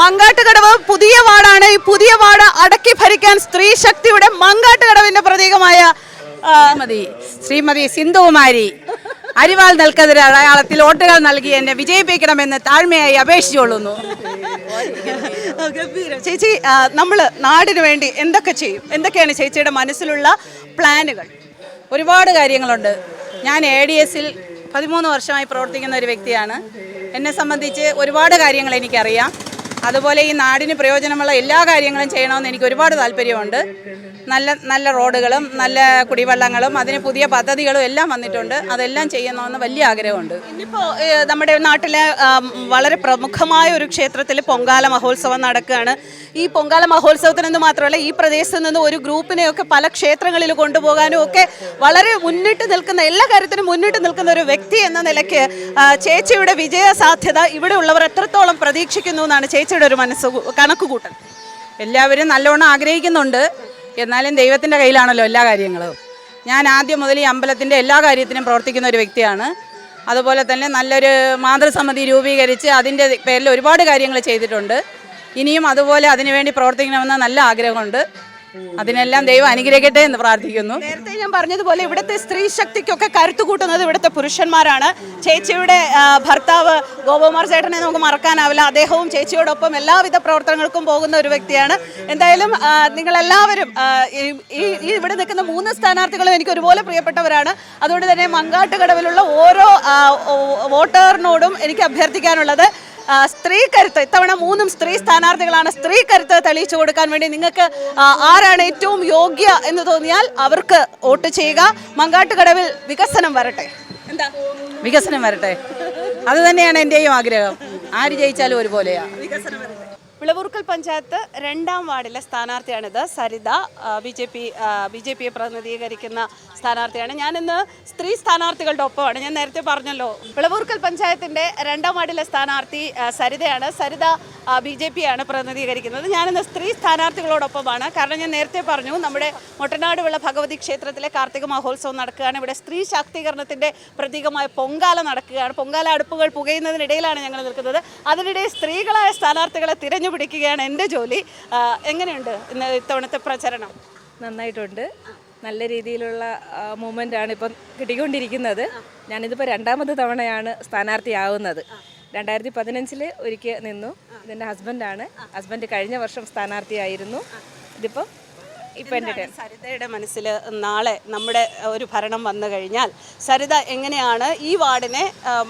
മങ്കാട്ടുകടവ് പുതിയ വാർഡാണ്. ഈ പുതിയ വാർഡ് അടക്കി ഭരിക്കാൻ സ്ത്രീ ശക്തിയുടെ മങ്കാട്ടുകടവിന്റെ പ്രതീകമായ ശ്രീമതി ശ്രീമതി സിന്ധുകുമാരി അരിവാൾ നൽകതിരെ അടയാളത്തിൽ വോട്ടുകൾ നൽകി എന്നെ വിജയിപ്പിക്കണമെന്ന് താഴ്മയായി അപേക്ഷിച്ചുകൊള്ളുന്നു. ചേച്ചി നമ്മൾ നാടിന് വേണ്ടി എന്തൊക്കെ ചെയ്യും? എന്തൊക്കെയാണ് ചേച്ചിയുടെ മനസ്സിലുള്ള പ്ലാനുകൾ? ഒരുപാട് കാര്യങ്ങളുണ്ട്. ഞാൻ എ ഡി എസിൽ പതിമൂന്ന് വർഷമായി പ്രവർത്തിക്കുന്ന ഒരു വ്യക്തിയാണ്. എന്നെ സംബന്ധിച്ച് ഒരുപാട് കാര്യങ്ങൾ എനിക്കറിയാം. അതുപോലെ ഈ നാടിന് പ്രയോജനമുള്ള എല്ലാ കാര്യങ്ങളും ചെയ്യണമെന്ന് എനിക്ക് ഒരുപാട് താല്പര്യമുണ്ട്. നല്ല നല്ല റോഡുകളും നല്ല കുടിവെള്ളങ്ങളും അതിന് പുതിയ പദ്ധതികളും എല്ലാം വന്നിട്ടുണ്ട്. അതെല്ലാം ചെയ്യണമെന്ന് വലിയ ആഗ്രഹമുണ്ട്. ഇന്നിപ്പോൾ നമ്മുടെ നാട്ടിലെ വളരെ പ്രമുഖമായ ഒരു ക്ഷേത്രത്തിൽ പൊങ്കാല മഹോത്സവം നടക്കുകയാണ്. ഈ പൊങ്കാല മഹോത്സവത്തിനെന്ന് മാത്രമല്ല ഈ പ്രദേശത്ത് നിന്ന് ഒരു ഗ്രൂപ്പിനെയൊക്കെ പല ക്ഷേത്രങ്ങളിൽ കൊണ്ടുപോകാനും ഒക്കെ വളരെ മുന്നിട്ട് നിൽക്കുന്ന എല്ലാ കാര്യത്തിനും മുന്നിട്ട് നിൽക്കുന്ന ഒരു വ്യക്തി എന്ന നിലയ്ക്ക് ചേച്ചിയുടെ വിജയ സാധ്യത ഇവിടെ ഉള്ളവർ എത്രത്തോളം പ്രതീക്ഷിക്കുന്നു എന്നാണ് ഒരു മനസ്സ് കണക്ക് കൂട്ടൽ. എല്ലാവരും നല്ലോണം ആഗ്രഹിക്കുന്നുണ്ട്. എന്നാലും ദൈവത്തിന്റെ കയ്യിലാണല്ലോ എല്ലാ കാര്യങ്ങളും. ഞാൻ ആദ്യം മുതൽ ഈ അമ്പലത്തിന്റെ എല്ലാ കാര്യത്തിനും പ്രവർത്തിക്കുന്ന ഒരു വ്യക്തിയാണ്. അതുപോലെ തന്നെ നല്ലൊരു മാതൃസമിതി രൂപീകരിച്ച് അതിന്റെ പേരിൽ ഒരുപാട് കാര്യങ്ങൾ ചെയ്തിട്ടുണ്ട്. ഇനിയും അതുപോലെ അതിനുവേണ്ടി പ്രവർത്തിക്കണമെന്ന് നല്ല ആഗ്രഹമുണ്ട്. അതിനെല്ലാം ദൈവം അനുഗ്രഹിക്കട്ടെ എന്ന് പ്രാർത്ഥിക്കുന്നു. നേരത്തെ ഞാൻ പറഞ്ഞതുപോലെ ഇവിടുത്തെ സ്ത്രീ ശക്തിക്കൊക്കെ കരുത്തു കൂട്ടുന്നത് ഇവിടുത്തെ പുരുഷന്മാരാണ്. ചേച്ചിയുടെ ഭർത്താവ് ഗോപകുമാർ ചേട്ടനെ നമുക്ക് മറക്കാനാവില്ല. അദ്ദേഹവും ചേച്ചിയോടൊപ്പം എല്ലാവിധ പ്രവർത്തനങ്ങൾക്കും പോകുന്ന ഒരു വ്യക്തിയാണ്. എന്തായാലും നിങ്ങളെല്ലാവരും ഈ- ഇവിടെ നിൽക്കുന്ന മൂന്ന് സ്ഥാനാർത്ഥികളും എനിക്ക് ഒരുപോലെ പ്രിയപ്പെട്ടവരാണ്. അതുകൊണ്ട് തന്നെ മങ്കാട്ടുകടവിലുള്ള ഓരോ വോട്ടേറിനോടും എനിക്ക് അഭ്യർത്ഥിക്കാനുള്ളത് സ്ത്രീ കരുത്ത്. ഇത്തവണ മൂന്നും സ്ത്രീ സ്ഥാനാർത്ഥികളാണ് സ്ത്രീ കരുത്ത് തെളിയിച്ചു കൊടുക്കാൻ വേണ്ടി നിങ്ങൾക്ക് ആരാണ് ഏറ്റവും യോഗ്യ എന്ന് തോന്നിയാൽ അവർക്ക് വോട്ട് ചെയ്യുക. മങ്കാട്ടുകടവിൽ വികസനം വരട്ടെ. എന്താ? വികസനം വരട്ടെ. അത് തന്നെയാണ് എന്റെയും ആഗ്രഹം. ആര് ജയിച്ചാലും ഒരുപോലെയാണ് വികസനം വിളവൂർക്കൽ പഞ്ചായത്ത് രണ്ടാം വാർഡിലെ സ്ഥാനാർത്ഥിയാണിത്. Saritha B J P B J പിയെ പ്രതിനിധീകരിക്കുന്ന സ്ഥാനാർത്ഥിയാണ്. ഞാനിന്ന് സ്ത്രീ സ്ഥാനാർത്ഥികളുടെ ഒപ്പമാണ്. ഞാൻ നേരത്തെ പറഞ്ഞല്ലോ വിളവൂർക്കൽ പഞ്ചായത്തിന്റെ രണ്ടാം വാർഡിലെ സ്ഥാനാർത്ഥി സരിതയാണ്. സരിത ബി ജെ പി ആണ് പ്രതിനിധീകരിക്കുന്നത്. ഞാനിന്ന് സ്ത്രീ സ്ഥാനാർത്ഥികളോടൊപ്പമാണ്. കാരണം ഞാൻ നേരത്തെ പറഞ്ഞു നമ്മുടെ മൊട്ടനാടുള്ള ഭഗവതി ക്ഷേത്രത്തിലെ കാർത്തിക മഹോത്സവം നടക്കുകയാണ്. ഇവിടെ സ്ത്രീ ശാക്തീകരണത്തിന്റെ പ്രതീകമായ പൊങ്കാല നടക്കുകയാണ്. പൊങ്കാല അടുപ്പുകൾ പുകയുന്നതിനിടയിലാണ് ഞങ്ങൾ നിൽക്കുന്നത്. അതിനിടെ സ്ത്രീകളായ സ്ഥാനാർത്ഥികളെ തിരഞ്ഞു പിടിക്കുകയാണ് എന്റെ ജോലി. എങ്ങനെയുണ്ട് ഇന്ന് ഇത്തവണത്തെ പ്രചരണം? നന്നായിട്ടുണ്ട്. നല്ല രീതിയിലുള്ള മൂവ്മെന്റ് ആണ് ഇപ്പം കിട്ടിക്കൊണ്ടിരിക്കുന്നത്. ഞാനിതിപ്പോൾ രണ്ടാമത് തവണയാണ് സ്ഥാനാർത്ഥിയാവുന്നത്. രണ്ടായിരത്തി പതിനഞ്ചിൽ ഒരിക്കൽ നിന്നു ഇതെന്റെ ഹസ്ബൻഡാണ് ഹസ്ബൻഡ് കഴിഞ്ഞ വർഷം സ്ഥാനാർത്ഥിയായിരുന്നു. ഇതിപ്പോൾ ഇപ്പം എന്റെ സരിതയുടെ മനസ്സിൽ നാളെ നമ്മുടെ ഒരു ഭരണം വന്നു കഴിഞ്ഞാൽ സരിത എങ്ങനെയാണ് ഈ വാർഡിനെ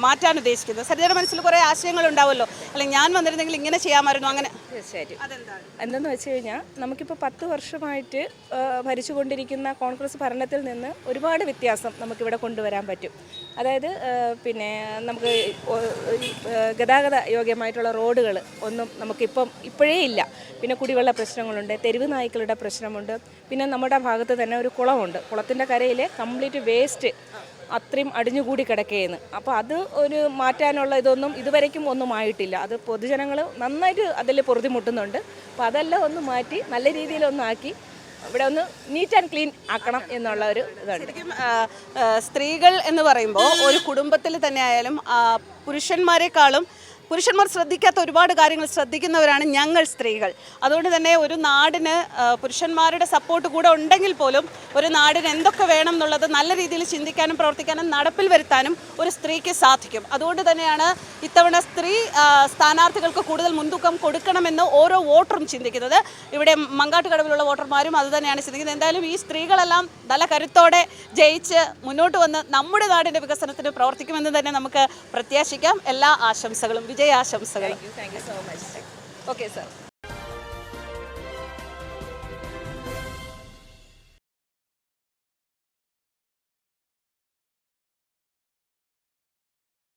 മാറ്റാൻ ഉദ്ദേശിക്കുന്നത്? സരിതയുടെ മനസ്സിൽ കുറേ ആശയങ്ങൾ ഉണ്ടാവുമല്ലോ അല്ലെങ്കിൽ ഞാൻ വന്നിരുന്നെങ്കിൽ ഇങ്ങനെ ചെയ്യാമായിരുന്നു അങ്ങനെ? തീർച്ചയായിട്ടും. അതെന്താണ്? എന്തെന്ന് വെച്ച് കഴിഞ്ഞാൽ നമുക്കിപ്പോൾ പത്ത് വർഷമായിട്ട് ഭരിച്ചുകൊണ്ടിരിക്കുന്ന കോൺഗ്രസ് ഭരണത്തിൽ നിന്ന് ഒരുപാട് വ്യത്യാസം നമുക്കിവിടെ കൊണ്ടുവരാൻ പറ്റും. അതായത് പിന്നെ നമുക്ക് ഗതാഗത യോഗ്യമായിട്ടുള്ള റോഡുകൾ ഒന്നും നമുക്കിപ്പം ഇപ്പോഴേ ഇല്ല. പിന്നെ കുടിവെള്ള പ്രശ്നങ്ങളുണ്ട് തെരുവ് നായ്ക്കളുടെ പ്രശ്നമുണ്ട് പിന്നെ നമ്മുടെ ഭാഗത്ത് തന്നെ ഒരു കുളമുണ്ട്. കുളത്തിന്റെ കരയിൽ കംപ്ലീറ്റ് വേസ്റ്റ് അത്രയും അടിഞ്ഞുകൂടി കിടക്കുകയെന്ന് അപ്പോൾ അത് ഒരു മാറ്റാനുള്ള ഇതൊന്നും ഇതുവരേക്കും ഒന്നും ആയിട്ടില്ല. അത് പൊതുജനങ്ങൾ നന്നായിട്ട് അതിൽ പൊറുതിമുട്ടുന്നുണ്ട്. അപ്പോൾ അതെല്ലാം ഒന്ന് മാറ്റി നല്ല രീതിയിലൊന്നാക്കി ഇവിടെ ഒന്ന് നീറ്റ് ആൻഡ് ക്ലീൻ ആക്കണം എന്നുള്ള ഒരു ഇതുണ്ട് സ്ത്രീകൾ എന്ന് പറയുമ്പോൾ ഒരു കുടുംബത്തിൽ തന്നെ ആയാലും പുരുഷന്മാരെക്കാളും പുരുഷന്മാർ ശ്രദ്ധിക്കാത്ത ഒരുപാട് കാര്യങ്ങൾ ശ്രദ്ധിക്കുന്നവരാണ് ഞങ്ങൾ സ്ത്രീകൾ. അതുകൊണ്ട് തന്നെ ഒരു നാടിന് പുരുഷന്മാരുടെ സപ്പോർട്ട് കൂടെ ഉണ്ടെങ്കിൽ പോലും ഒരു നാടിന് എന്തൊക്കെ വേണം എന്നുള്ളത് നല്ല രീതിയിൽ ചിന്തിക്കാനും പ്രവർത്തിക്കാനും നടപ്പിൽ വരുത്താനും ഒരു സ്ത്രീക്ക് സാധിക്കും. അതുകൊണ്ട് തന്നെയാണ് ഇത്തവണ സ്ത്രീ സ്ഥാനാർത്ഥികൾക്ക് കൂടുതൽ മുൻതൂക്കം കൊടുക്കണമെന്ന് ഓരോ വോട്ടറും ചിന്തിക്കുന്നത്. ഇവിടെ മങ്കാട്ടുകടവിലുള്ള വോട്ടർമാരും അതുതന്നെയാണ് ചിന്തിക്കുന്നത്. എന്തായാലും ഈ സ്ത്രീകളെല്ലാം നല്ല കരുത്തോടെ ജയിച്ച് മുന്നോട്ട് വന്ന് നമ്മുടെ നാടിന്റെ വികസനത്തിന് പ്രവർത്തിക്കുമെന്ന് തന്നെ നമുക്ക് പ്രത്യാശിക്കാം. എല്ലാ ആശംസകളും विजय आशंस ओके सर